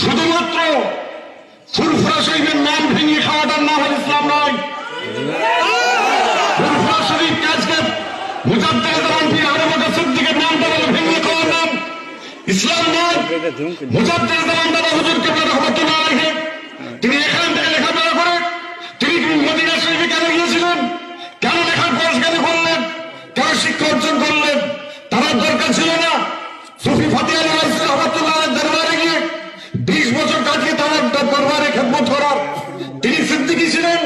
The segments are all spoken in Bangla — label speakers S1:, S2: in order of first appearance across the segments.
S1: শুধুমাত্র ফুরফুরা শরীফের নাম ভেঙে খাওয়াটার নাম হল ইসলাম নয়। সিদ্দিকের নামটা বলে খাওয়ার নাম। ইসলাম নয়। তিনি এখান থেকে তিনি শরীফে কেন গিয়েছিলেন? কেন করলেন? কেন শিক্ষা অর্জন করলেন? তার দরকার ছিল না সুফি ফাতি আলী রহমতুল্লাহ দরবারে গিয়ে বিশ বছর কাটিয়ে তার দরবারে খেদমত করার তিনি সিদ্দিকি ছিলেন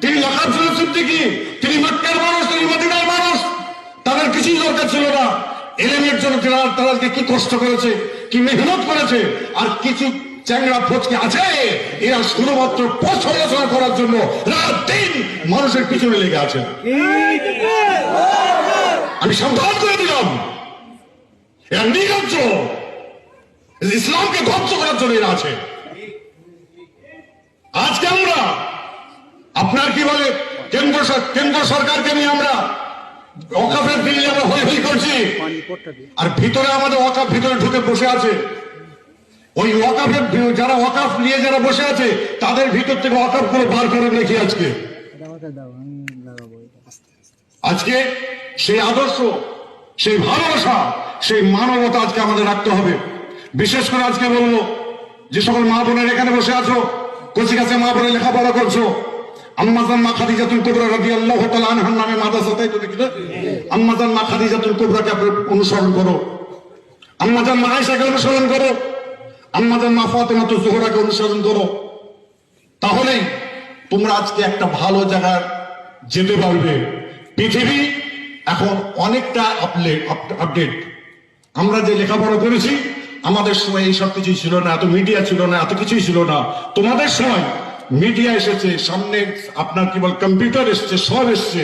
S1: তিনি লেখার ছিল সিদ্দিকি তিনি মক্কার মানুষ, তিনি মদিনার মানুষ। তাদের কিছুই দরকার ছিল না। এলেমের জন্য তারা তারা কি কষ্ট করেছে, কি মেহনত করেছে, আর কিছু চ্যাংরা ফচকে আছে? এরা শুধুমাত্র পছন্দ করার জন্য রাত দিন মানুষের পিছনে লেগে আছে। আমি সাবধান করে দিলাম। এরা নিরজ্জ ইসলামকে ধ্বংস করার জন্য এরা আছে। আজকে আমরা আপনার কি বলে কেন্দ্র কেন্দ্র সরকারকে নিয়ে আমরা অকাফের বিল আমরা হই হই করছি। আর ভিতরে আমাদের ওয়াকাফ ভিতরে ঢুকে বসে আছে। ওই ওয়াকাফের যারা ওয়াকাফ নিয়ে যারা বসে আছে, তাদের ভিতর থেকে ওয়াকাফ করে বার করে রেখে আজকে। আজকে সেই আদর্শ, সেই ভালোবাসা, সেই মানবতা আজকে আমাদের রাখতে হবে। বিশেষ করে আজকে বলব যে সকল মা বোনের এখানে বসে আছো কচি কাছে মা বোনের লেখাপড়া করছ। আম্মাজান মা খাদিজাতুল কুবরা রাদিয়াল্লাহু তাআলা আনহার নামে মাদ্রাসা তাই তো দেখি আম্মাজান অনুসরণ করো। আম্মাজান অনুসরণ করো। আম্মাজান অনুসরণ করো। তাহলেই তোমরা আজকে একটা ভালো জায়গায় যেতে পারবে পৃথিবী এখন অনেকটা আপডেট আমরা যে লেখাপড়া করেছি, আমাদের সময় এই সব কিছুই ছিল না, এত মিডিয়া ছিল না, এত কিছুই ছিল না। তোমাদের সময় মিডিয়া এসেছে, সামনে আপনার কি বল কম্পিউটার এসছে সব এসছে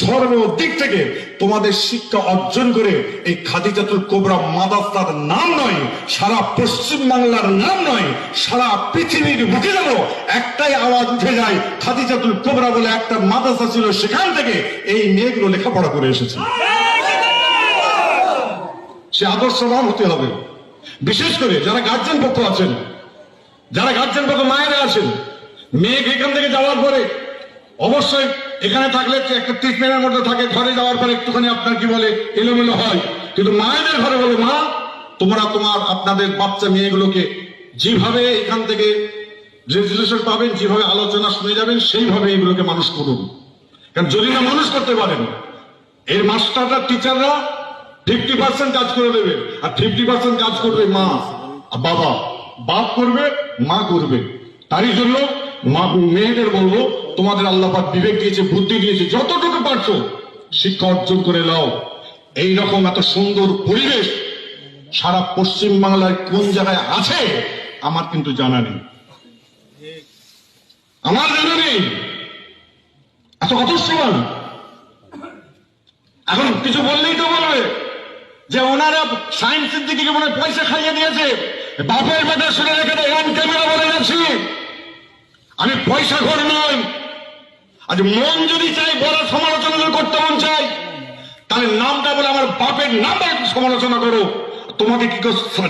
S1: সর্ব দিক থেকে তোমাদের শিক্ষা অর্জন করে এই খাদিজাতুল কোবরা মাদাস্তার নাম নয়, সারা পশ্চিম বাংলার নাম নয়, সারা পৃথিবীর মুখে যেন একটাই আওয়াজ উঠে যায় খাদিজাতুল কোবরা বলে একটা মাদ্রাসা ছিল, সেখান থেকে এই মেয়েগুলো লেখাপড়া করে এসেছে। সে আদর্শবান হতে হবে। বিশেষ করে যারা গার্জেন পক্ষ আছেন, যারা গার্জেন পক্ষ মায়েরা আছেন মেয়ে এখান থেকে যাওয়ার পরে অবশ্যই এখানে থাকলে একটা ট্রিটমেন্টের মধ্যে থাকে, ঘরে যাওয়ার পরে একটুখানি আপনার কি বলে, এলোমেলো হয়। কিন্তু মায়েদের ঘরে বলে, মা, তোমরা তোমার আপনাদের বাচ্চা মেয়েগুলোকে যেভাবে এখান থেকে রেজুলেশন পাবেন, যেভাবে আলোচনা শুনে যাবেন, সেইভাবে এগুলোকে মানুষ করুন। কারণ যদি না মানুষ করতে পারেন, এর মাস্টাররা, টিচাররা ফিফটি পার্সেন্ট কাজ করে দেবে। আর ফিফটি পার্সেন্ট কাজ করবে মা বাবা। বাপ করবে, মা করবে। তারই জন্য মেয়েদের বলব, তোমাদের বিবেক দিয়েছে, বুদ্ধি দিয়েছে, যতটুকু পারছ, শিক্ষা অর্জন করে নাও। এত সুন্দর পরিবেশ সারা পশ্চিম কোন জায়গায় আছে, আমার কিন্তু জানা নেই। আমার জানা নেই। এত এখন কিছু বললেই তো বলবে যে ওনারা সায়েন্সের দিকে মনে পয়সা খাইয়ে দিয়েছে? বাপের বেটা শুনে রেখে অন ক্যামেরা বলে যাচ্ছি। আমি পয়সা ঘর নই। আজ মন যদি চাই বড় সমালোচনা যদি করতে মন চাই তাহলে নামটা বলে আমার বাপের নামটা সমালোচনা করো। তোমাকে কি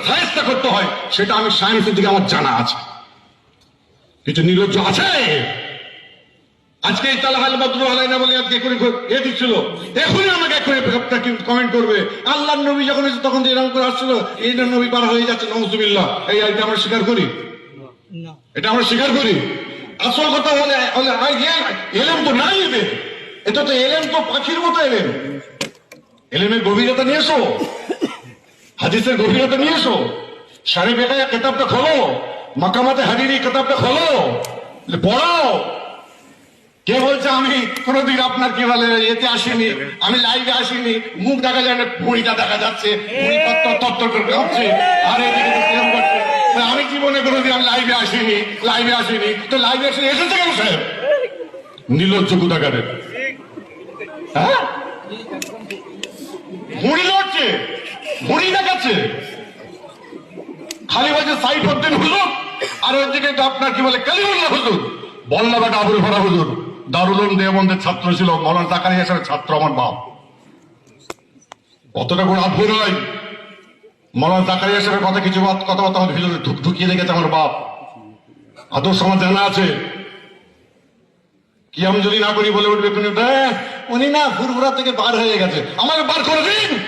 S1: সাহেস্তা করতে হয় সেটা আমি সায়েন্সের দিকে আমার জানা আছে। কিছু নির্লজ্জ আছে। আজকে এই তালা হাল বদরু আলাইনা বলে আজকে করে এ দিচ্ছিল। এখনই আমাকে এখনই কমেন্ট করবে। আল্লাহ নবী যখন এসে তখন যে এরকম করে আসছিল এই না নবী পার হয়ে যাচ্ছে নমসুবিল্লাহ এই এটা আমরা স্বীকার করি? এটা আমরা স্বীকার করি? আসল কথা হলে হলে এলেম তো নাই এদের। এটা তো এলেম তো পাখির মতো এলেম। এলেমের গভীরতা নিয়ে এসো। হাদিসের গভীরতা নিয়ে এসো। সারে বেটায় কেতাবটা খোলো। মাকামাতে হারিরি কেতাবটা খোলো। পড়াও। কে বলছে, আমি কোনোদিন আপনার কি বলে, এতে আসিনি, আমি লাইভে আসিনি। মুখ দেখা যায় না ভুঁড়িটা দেখা যাচ্ছে ভুঁড়ি তত্তর তত্তর করে এদিকে আমি জীবনে কোনোদিন আমি লাইভে আসিনি লাইভে আসিনি। তো লাইভে এসে এসেছে কেন, সাহেব? হ্যাঁ? ভুঁড়ি লড়ছে ভুঁড়ি দেখাচ্ছে। খালি সাইড হদ্দিন হুজুর, আর আপনার কি বলে, কালিমুল্লাহ হুজুর। বল্লা আবুল ভরা হুজুর। দারুল উলুম দেওবন্দের ছাত্র ছিল, মৌলানা জাকারিয়া সাহেবের ছাত্র আমার বাপ। কতটা বড় আভু নয়। মৌলানা জাকারিয়া সাহেবের কথা কিছু কথাবার্তা আমার ভিতরে ঢুক- ঢুকিয়ে রেখেছে আমার বাপ। আদর্শ আমার জানা আছে? কি আমি যদি না করি বলে উঠবে "হ্যাঁ, উনি না ফুরফুরা থেকে বার হয়ে গেছে। আমাকে বার করে দিন!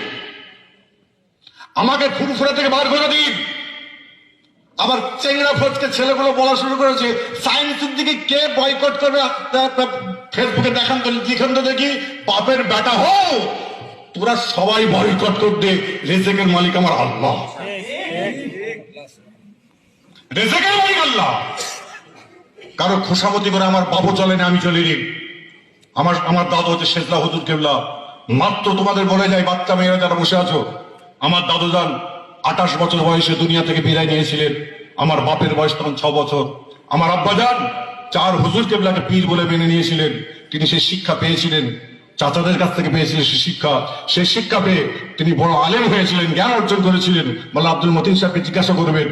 S1: আমাকে ফুরফুরা থেকে বার করে দিন! আবার চেংড়া ফটকে ছেলেগুলো বলা শুরু করেছে সায়েন্সের দিকে কে বয়কট করবে? ফেসবুকে দেখান তো লিখান তো দেখি বাপের বেটা হো তোরা সবাই বয়কট করতে রেজেকের মালিক আমার আল্লাহ। রেজেকের মালিক আল্লাহ। কারও খোসামতি করে আমার বাবু চলে না, আমি চলিনি আমার আমার দাদু হচ্ছে শেখলা হুজুর কেবলা। মাত্র তোমাদের বলে যায়, বাচ্চা মেয়েরা যারা বসে আছো, আমার দাদু যান আঠাশ বছর বয়সে দুনিয়া থেকে বিদায় নিয়েছিলেন। আমার বাপের বয়স তখন ছ বছর। আমার আব্বা যান চার হুজুর কেবলাকে পীর বলে মেনে নিয়েছিলেন। তিনি সেই শিক্ষা পেয়েছিলেন। চাচাদের কাছ থেকে পেয়েছিলেন সেই শিক্ষা। সেই শিক্ষা পেয়ে তিনি বড় আলেম হয়েছিলেন, জ্ঞান অর্জন করেছিলেন। বলে আব্দুল মতিন সাহেবকে জিজ্ঞাসা করবেন,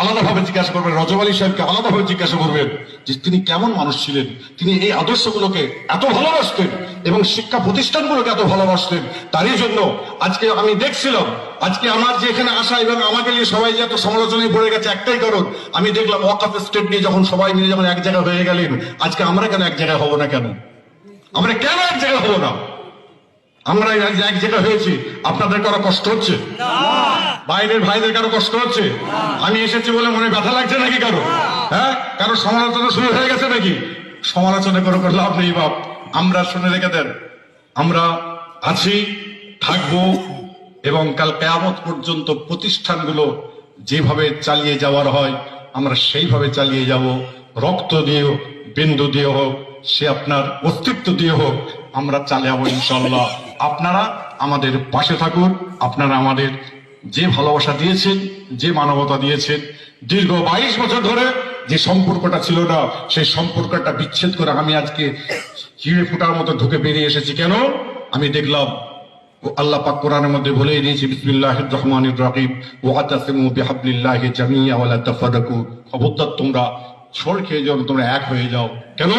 S1: আলাদাভাবে জিজ্ঞাসা করবেন রজব আলী সাহেবকে আলাদাভাবে জিজ্ঞাসা করবেন যে তিনি কেমন মানুষ ছিলেন, তিনি এই আদর্শগুলোকে এত ভালোবাসতেন এবং শিক্ষা প্রতিষ্ঠানগুলোকে এত ভালোবাসতেন। তারই জন্য আজকে আমি দেখছিলাম, আজকে আমার যে এখানে আসা এবং আমাকে নিয়ে সবাই যে এত সমালোচনায় পড়ে গেছে একটাই কারণ, আমি দেখলাম ওয়াকাফ স্টেট নিয়ে যখন সবাই মিলে যখন এক জায়গায় হয়ে গেলেন, আজকে আমরা কেন এক জায়গায় হব না কেন? আমরা কেন এক জায়গায় হব না? আমরা এক জায়গায় হয়েছি। আপনাদের কারও কষ্ট হচ্ছে? বাইরের ভাইদের কারও কষ্ট হচ্ছে? আমি এসেছি বলে মনে ব্যথা লাগছে নাকি কারও? হ্যাঁ? কারও সমালোচনা শুরু হয়ে গেছে নাকি? সমালোচনা করে করে লাভ নেই বাপ। আমরা শুনে রেখে দেন। আমরা আছি থাকব এবং কাল কেয়ামত পর্যন্ত প্রতিষ্ঠানগুলো যেভাবে চালিয়ে যাওয়ার হয় আমরা সেইভাবে চালিয়ে যাব। রক্ত দিয়ে হোক, বিন্দু দিয়ে হোক সে আপনার অস্তিত্ব দিয়ে হোক, আমরা চালাবো ইনশাল্লাহ আপনারা আমাদের পাশে থাকুন, আপনারা আমাদের যে ভালোবাসা দিয়েছেন, যে মানবতা দিয়েছেন, দীর্ঘ বাইশ বছর ধরে যে সম্পর্কটা ছিল না, সেই সম্পর্কটা বিচ্ছেদ করে আমি আজকে চিড়ে ফুটার মতো ঢুকে বেরিয়ে এসেছি। কেন? আমি দেখলাম আল্লাহ পাক কোরআনের মধ্যে বলে দিয়েছি, বিসমিল্লাহির রহমানির রহিম, ওয়া আতাসিমু বিহাবলিল্লাহি জামিয়া ওয়া লা খবরদার তোমরা ছড় খেয়ে যাও তোমরা এক হয়ে যাও। কেন?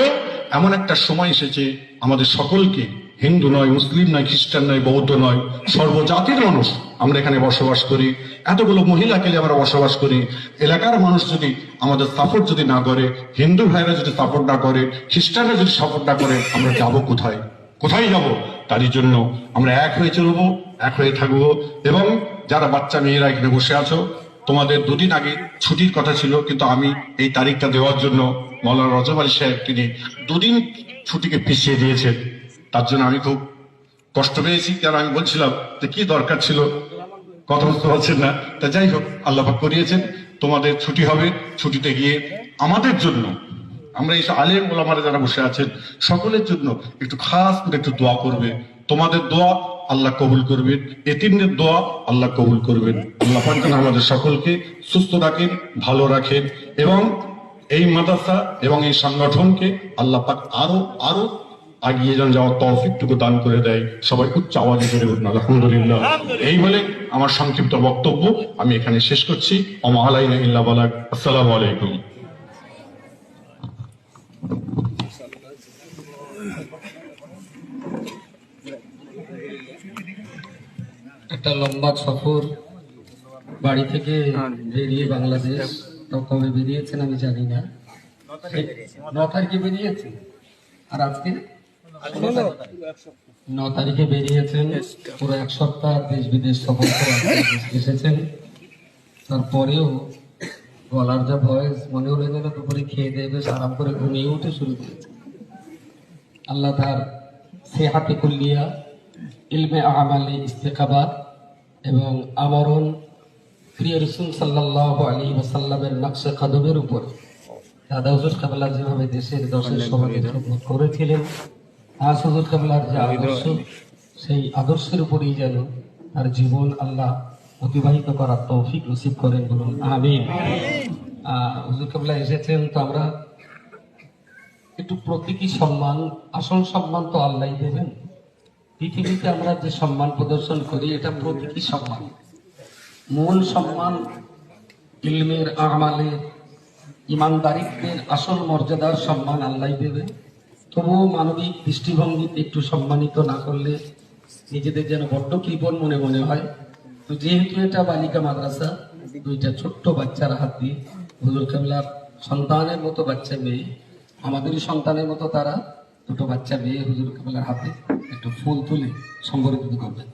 S1: এমন একটা সময় এসেছে, আমাদের সকলকে, হিন্দু নয়, মুসলিম নয়, খ্রিস্টান নয়, বৌদ্ধ নয়, সর্বজাতির মানুষ আমরা এখানে বসবাস করি। এতগুলো মহিলাকে আমরা বসবাস করি। এলাকার মানুষ যদি আমাদের সাপোর্ট যদি না করে, হিন্দু ভাইরা যদি সাপোর্ট না করে, খ্রিস্টানরা যদি সাপোর্ট না করে, আমরা যাব কোথায়? কোথায় যাব? তারই জন্য আমরা এক হয়ে চলবো, এক হয়ে থাকব। এবং যারা বাচ্চা, মেয়েরা এখানে বসে আছো তোমাদের দুদিন আগে ছুটির কথা ছিল, কিন্তু আমি এই তারিখটা দেওয়ার জন্য মৌলানা রজব আলী সাহেব তিনি দুদিন ছুটিকে পিছিয়ে দিয়েছেন। তার জন্য আমি খুব কষ্ট পেয়েছি, কারণ আমি বলছিলাম যে কি দরকার ছিল, কথা বুঝতে পারছেন না। তা যাই হোক আল্লাহাক করিয়েছেন, তোমাদের ছুটি হবে, ছুটিতে গিয়ে আমাদের জন্য, আমরা এই আলেম ওলামারা যারা বসে আছেন, সকলের জন্য একটু খাস করে একটু দোয়া করবে। তোমাদের দোয়া আল্লাহ কবুল করবেন। এতিমদের দোয়া আল্লাহ কবুল করবেন। আল্লাহ পাক আমাদের সকলকে সুস্থ রাখেন ভালো রাখেন এবং এই মাদ্রাসা এবং এই সংগঠনকে আল্লাহ পাক আরও আরও আগিয়ে যেন যাওয়ার তৌফিকটুকু দান করে দেয়। সবাই উচ্চ আওয়াজে করে উঠুন আলহামদুলিল্লাহ। এই বলে আমার সংক্ষিপ্ত বক্তব্য আমি এখানে শেষ করছি। ওমা আলাইনা ইল্লা বালাক আসসালামু আলাইকুম।
S2: একটা লম্বা সফর বাড়ি থেকে বেরিয়ে বাংলাদেশ। তো কবে বেরিয়েছেন আমি জানি না। ন তারিখে বেরিয়েছে আর আজকে? ন তারিখে বেরিয়েছেন। পুরো এক সপ্তাহ দেশ বিদেশ সফর করে এসেছেন। তারপরেও গলার যা ভয়েস মনে হলো যেন দুপুরে খেয়ে দিয়ে বেশ আরাম করে ঘুমিয়ে উঠে শুরু করেছে। আল্লাহ তার সেহাতে কুল্লিয়া ইলমে আমালে ইস্তেকাবাদ এবং আমরণ প্রিয় রসুল সাল্লাহ আলী ওসাল্লামের নকশে কদমের উপর। দাদা হুজুর কাবলা যেভাবে দেশের দশের সমাজে খেদমত করেছিলেন আজ হুজুর কাবলার যে আদর্শ সেই আদর্শের উপরেই যেন তার জীবন আল্লাহ অতিবাহিত করার তৌফিক নসিব করেন বলুন আমিন। আহ, হুজুর কাবলা এসেছেন তো আমরা একটু প্রতীকী সম্মান আসল সম্মান তো আল্লাহ দেবেন। পৃথিবীতে আমরা যে সম্মান প্রদর্শন করি, এটা প্রতীকী সম্মান। মূল সম্মান ইলমের আমালের ইমানদারিত্বের আসল মর্যাদার সম্মান আল্লাহ দেবে। তবুও মানবিক দৃষ্টিভঙ্গিতে একটু সম্মানিত না করলে নিজেদের যেন বড্ড কৃপণ মনে মনে হয়। তো যেহেতু এটা বালিকা মাদ্রাসা, দুইটা ছোট্ট বাচ্চার হাত দিয়ে হুজুর কেবলার সন্তানের মতো বাচ্চা মেয়ে, আমাদেরই সন্তানের মতো তারা দুটো বাচ্চা মেয়ে হুজুর কেবলার হাতে একটু ফুল তুলে সম্বর্ধিত করবেন।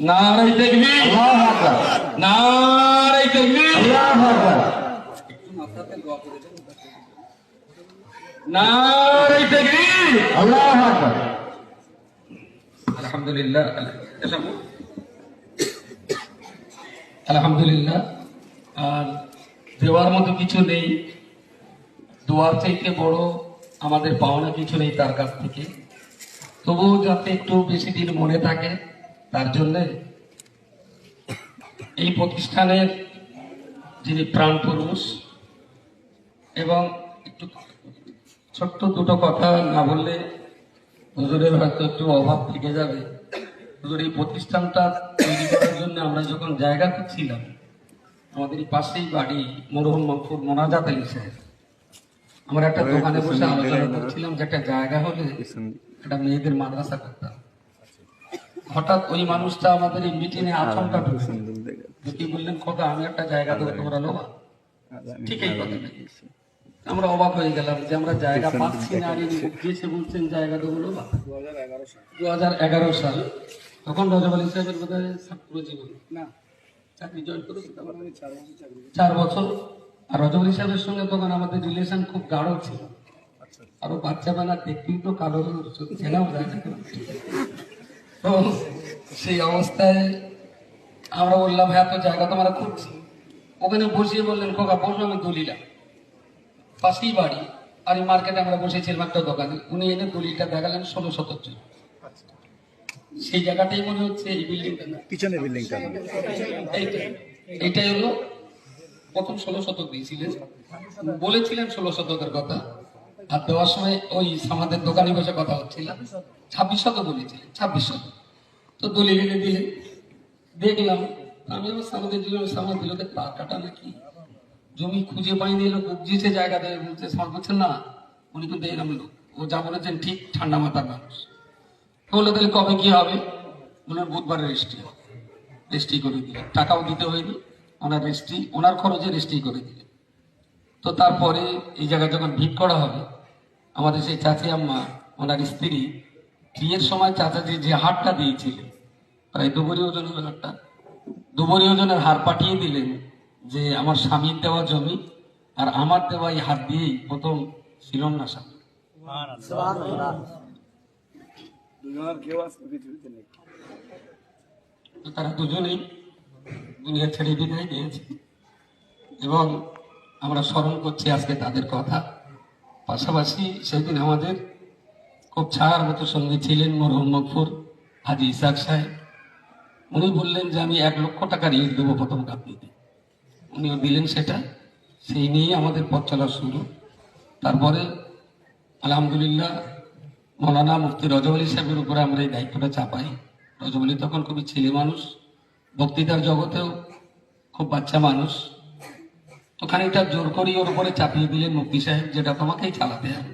S2: নারাই দেখবি নারাই দেখবি নারাই দেখবি আলহামদুলিল্লাহ। আলহামদুলিল্লাহ। আর দেওয়ার মতো কিছু নেই। দোয়ার চাইতে বড় আমাদের পাওনা কিছু নেই তার কাছ থেকে। তবুও যাতে একটু বেশি দিন মনে থাকে, তার জন্যে এই প্রতিষ্ঠানের যিনি প্রাণ পুরুষ এবং একটু ছোট্ট দুটো কথা না বললে হুজুরের হয়তো একটু অভাব থেকে যাবে। হুজুর এই প্রতিষ্ঠানটা তৈরি করার জন্য আমরা যখন জায়গা খুঁজছিলাম আমাদের পাশেই বাড়ি মরহুম মকফুর মোনাজাত আলী সাহেব। আমরা একটা দোকানে বসে আলোচনা করছিলাম যে একটা জায়গা হলে একটা মেয়েদের মাদ্রাসা করতাম। হঠাৎ ওই মানুষটা আমাদের এই মিটিংয়ে আচমকা ঢুকছে ঢুকে বললেন কথা আমি একটা জায়গা দেবো তোমরা ঠিক এই কথা আমরা অবাক হয়ে গেলাম যে আমরা জায়গা পাচ্ছি না আর ইনি উঠিয়েছে বলছেন জায়গা দেবো লোবা দু হাজার এগারো সাল। তখন রজব আলী সাহেবের বোধ হয় ছাত্র জীবন। না। চাকরি জয়েন করেছে চার বছর আর রজব আলী সাহেবের সঙ্গে তখন আমাদের রিলেশন খুব গাঢ় ছিল। আরও বাচ্চা বেলা দেখতেই তো কালো চেনাও যায় না। তো সেই অবস্থায় আমরা বললাম হ্যাঁ তো জায়গা তোমার খুঁজছি। ওখানে বসিয়ে বললেন খোকা বসো আমি দলিলাম পাশেই বাড়ি। আর এই মার্কেটে আমরা বসেছিলাম একটা দোকানে। উনি এনে দলিলটা দেখালেন ষোলো শতক জমি। সেই জায়গাটাই মনে হচ্ছে এই বিল্ডিংটা না।
S3: পিছনে বিল্ডিংটা
S2: এইটাই। হলো প্রথম ষোলো শতক দিয়েছিলেন। বলেছিলেন ষোলো শতকের কথা। আর দেওয়ার সময় ওই আমাদের দোকানে বসে কথা হচ্ছিল। ছাব্বিশ শতক বলেছিলেন ছাব্বিশ শতক। তো দলিল এনে দিলেন। দেখলাম আমি আমার সামনে দিল সামনে দিল তার কাটা নাকি জমি খুঁজে পাইনি এলো বুঝিয়েছে জায়গা দেবে বলছে সামাল বলছেন না? উনি কিন্তু এরম লোক। ও যা বলেছেন, ঠিক ঠান্ডা মাথার মানুষ। বলল তাহলে কবে কি হবে? বললেন বুধবার রেজিস্ট্রি হবে। রেজিস্ট্রি করে দিলেন। টাকাও দিতে হয়নি। ওনার রেজিস্ট্রি ওনার খরচে রেজিস্ট্রি করে দিলেন। তো তারপরে এই জায়গায় যখন ভিট করা হবে, আমাদের সেই চাচি আম্মা, ওনার স্ত্রী, বিয়ের সময় চাচাজি যে হারটা দিয়েছিলেন, প্রায় দুবরি ওজনের হারটা, দুবরি ওজনের হার পাঠিয়ে দিলেন যে আমার স্বামীর দেওয়া জমি আর আমার দেওয়া এই হাত দিয়েই প্রথম শিলন্যাস হবে। তো তারা দুজনেই দুনিয়া ছেড়ে বিদায় নিয়েছে। এবং আমরা স্মরণ করছি আজকে তাদের কথা। পাশাপাশি সেদিন আমাদের খুব ছাড়ার মতো সঙ্গে ছিলেন মরহুম মকফুর হাজি ইসাক সাহেব। উনি বললেন যে আমি এক লক্ষ টাকার ইট দেবো প্রথম কাপড়িতে উনিও দিলেন সেটা। সেই নিয়েই আমাদের পথ চলা শুরু। তারপরে আলহামদুলিল্লাহ মৌলানা মুফতি রজব সাহেবের উপরে আমরা এই দায়িত্বটা চাপাই। রজব আলী তখন খুবই ছেলে মানুষ, বক্তৃতার জগতেও খুব বাচ্চা মানুষ। তো খানিকটা জোর করি ওর উপরে চাপিয়ে দিলেন মুফতি সাহেব, যেটা তোমাকেই চালাতে হবে।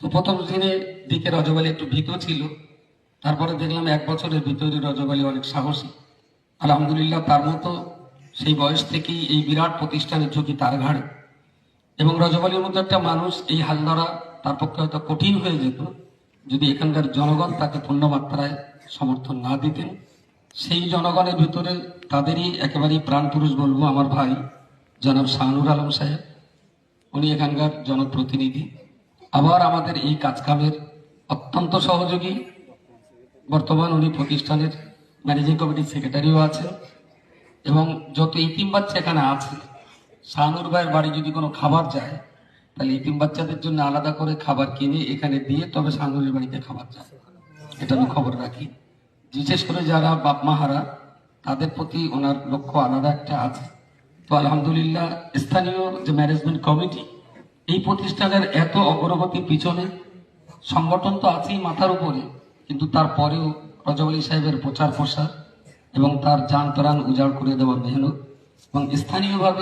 S2: তো প্রথম দিনে দিকে রজব আলী একটু ভীত ছিল। তারপরে দেখলাম এক বছরের ভিতরে রজব আলী অনেক সাহসী। আলহামদুলিল্লাহ তার মতো সেই বয়স থেকেই এই বিরাট প্রতিষ্ঠানের ঝুঁকি তার ঘাড়ে। এবং রজব আলীর মতো একটা মানুষ এই হাল ধরা তার পক্ষে হয়তো কঠিন হয়ে যেত, যদি এখানকার জনগণ তাকে পূর্ণ মাত্রায় সমর্থন না দিতেন। সেই জনগণের ভিতরে তাদেরই একেবারেই প্রাণ পুরুষ বলব আমার ভাই, জনাব শাহনুর আলম সাহেব। উনি এখানকার জনপ্রতিনিধি। আবার আমাদের এই কাজকামের অত্যন্ত সহযোগী। বর্তমান উনি প্রতিষ্ঠানের ম্যানেজিং কমিটির সেক্রেটারিও আছেন। এবং যত ইতিম বাচ্চা এখানে আছে, শাহনুর ভাইয়ের বাড়ি যদি কোনো খাবার যায়, তাহলে ইতিম বাচ্চাদের জন্য আলাদা করে খাবার কিনে এখানে দিয়ে তবে শাহনুরের বাড়িতে খাবার যায়। এটা আমি খবর রাখি। বিশেষ করে যারা বাপ মাহারা, তাদের প্রতি ওনার লক্ষ্য আলাদা একটা আছে। তো আলহামদুলিল্লাহ, স্থানীয় যে ম্যানেজমেন্ট কমিটি, এই প্রতিষ্ঠানের এত অগ্রগতির পিছনে সংগঠন তো আছেই মাথার উপরে, কিন্তু তারপরেও রজব সাহেবের প্রচার প্রসার এবং তার যান প্রাণ উজাড় করে দেওয়ার মেহনত এবং স্থানীয়ভাবে